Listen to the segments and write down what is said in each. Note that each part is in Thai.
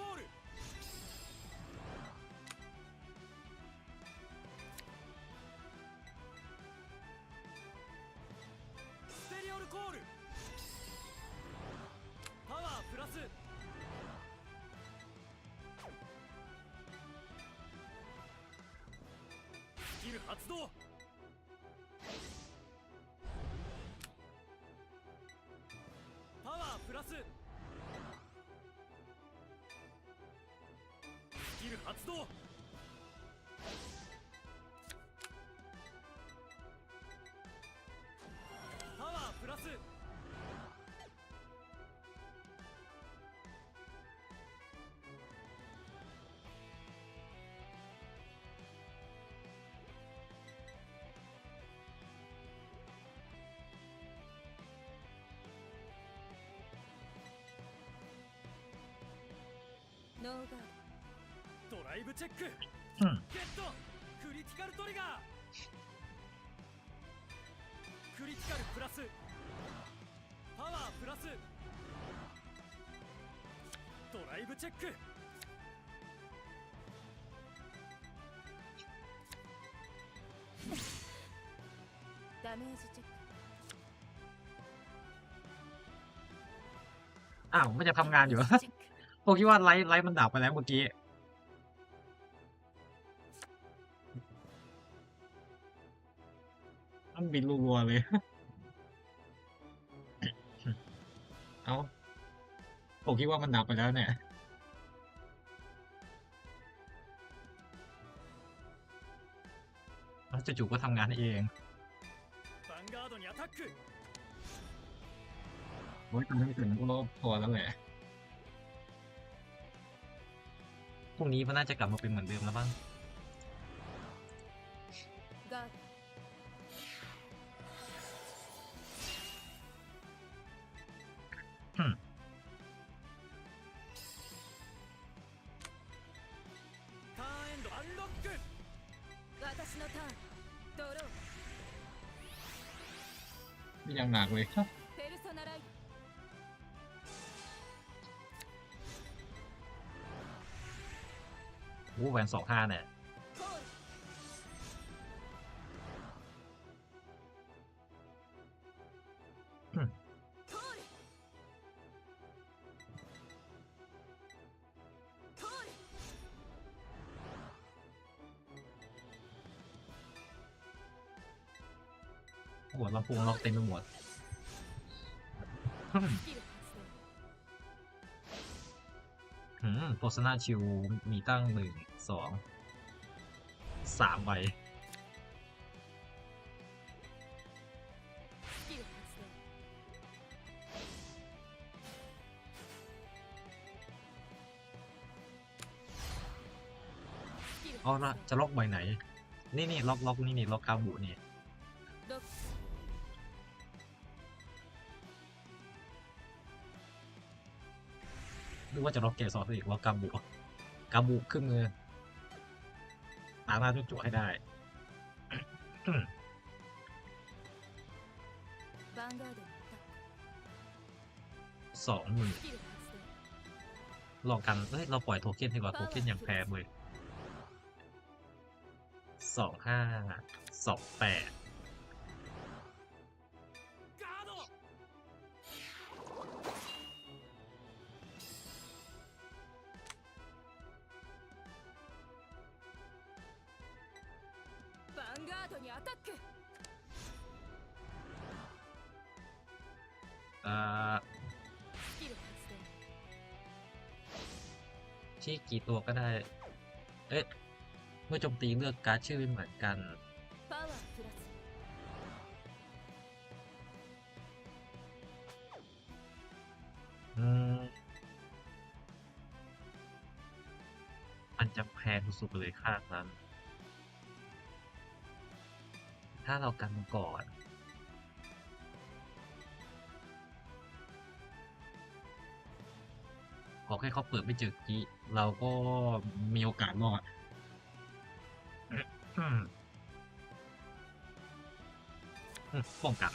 コール。ステリオルコール。パワープラス。スキル発動。パワープラス。キル発動パワープラス。ノーガードライブチェックうんゲットクリティカルトリガークリティカルプラスパワープラスドライブチェックドダメージチェック อ้าวไม่จะทำงานอยู่ ダメージチェック ผมคิดว่าไลท์ไลท์มันดับไปแล้วเมื่อกี้ มันบินรัวๆเลย เอาผมคิดว่ามันดับไปแล้วเนี่ย แล้วจู่ๆก็ทำงานเองโอ้ยตอนนี้ถึงก็พอแล้วแหละพรุ่งนี้มันน่าจะกลับมาเป็นเหมือนเดิมแล้วบ้าง のターンドロー นี่ยังหนักเลย ペルソナライト โอ้แหวนสองห้าเนี่ย หมวโหลำโพงล็อกเต็มไปหมดหืมโพสนาชิวมีตั้งหนึ่งสองสามใบอ๋อจะล็อกใบไหน นี่นี่ล็อกล็อกนี่นี่ล็อกคาบูนี่ คืว่าจะล็อกเกตซอสอีกว่ากกาบุกาบุกขึ้นเงินตามหน้าจุ๊จุ๊ให้ได้สองหมื่นลองกันเฮ้ยเราปล่อยโทเค็นดีกว่าโทเค็นยังแพ้เลยสองห้าสองแปด にアタック อ่า スキル発 ที่กี่ตัวก็ได้ เอ๊ะ เมื่อโจมตีเลือกการ์ดชื่อไม่เหมือนกัน 動パワープラス อืม มันจะแพงสุดๆไปเลยค่านั้น ถ้าเรากันก่อนขอแค่เขาเปิดไม่เจอกี้ เราก็มีโอกาสรอดป้องกัน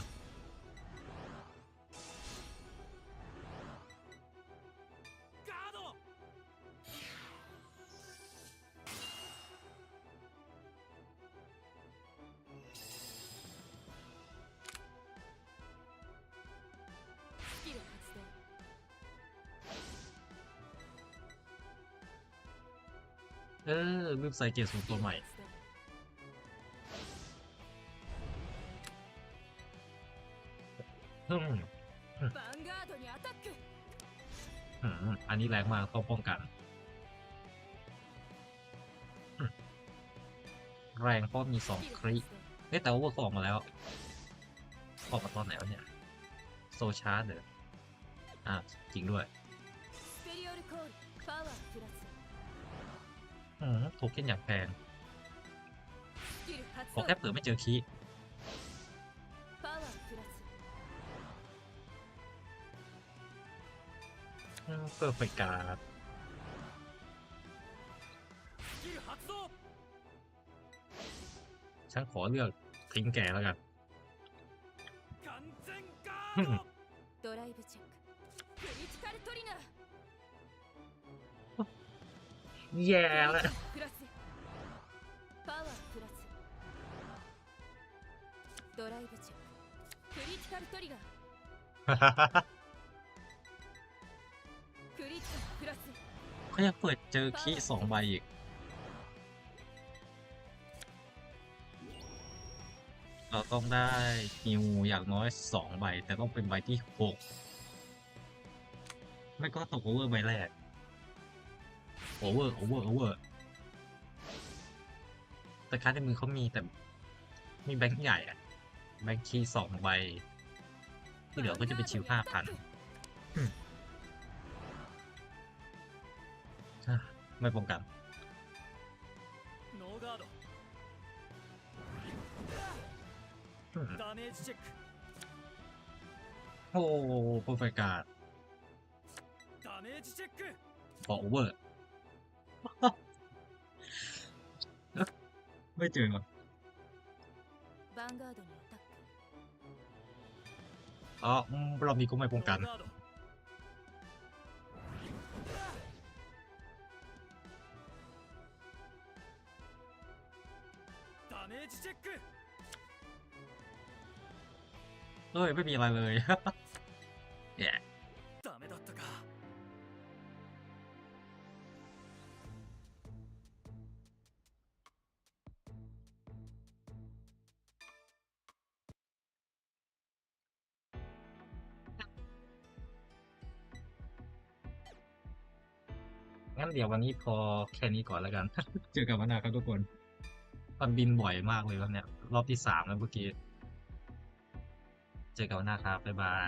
เออลืมใส่เกียร์สูงตัวใหม่ อันนี้แรงมากต้องป้องกัน แรงป้อมมีสองคริเฮ้แต่ว่าก็ออกมาแล้วออกมาตอนไหนวะเนี่ย โซชาร์เดอร์อะจริงด้วย เออโทเค็นอย่างแพงขอแค่เผื่อไม่เจอคีเปิดไฟการฉันขอเลือกทิ้งแก่แล้วกัน แย่แล้วเขาจะเปิดเจอคีสองใบอีกเราต้องได้ฮิวอย่างน้อยสองใบ แต่ต้องเป็นใบที่หกไม่ก็ตกโอเวอร์ใบแรก โอเวอร์โอเวอร์โอเวอร์แต่การ์ดในมือเขามีแต่มีแบงค์ใหญ่อะแบงค์คีสองใบ ที่เหลือก็จะเป็นชิวห้าพันไม่ป้องกันโอ้โหโปรไฟล์การ์ดโอเวอร์ ไม่เจอหรออ๋รอบนี้ก็ไม่ป้องกันเอ้ย ไม่มีอะไรเลย yeah. งั้นเดี๋ยววันนี้พอแค่นี้ก่อนแล้วกัน เจอกันวันหน้าครับทุกคน มันบินบ่อยมากเลยครับเนี่ยรอบที่สามแล้วเมื่อกี้ เจอกันวันหน้าครับ บ๊ายบาย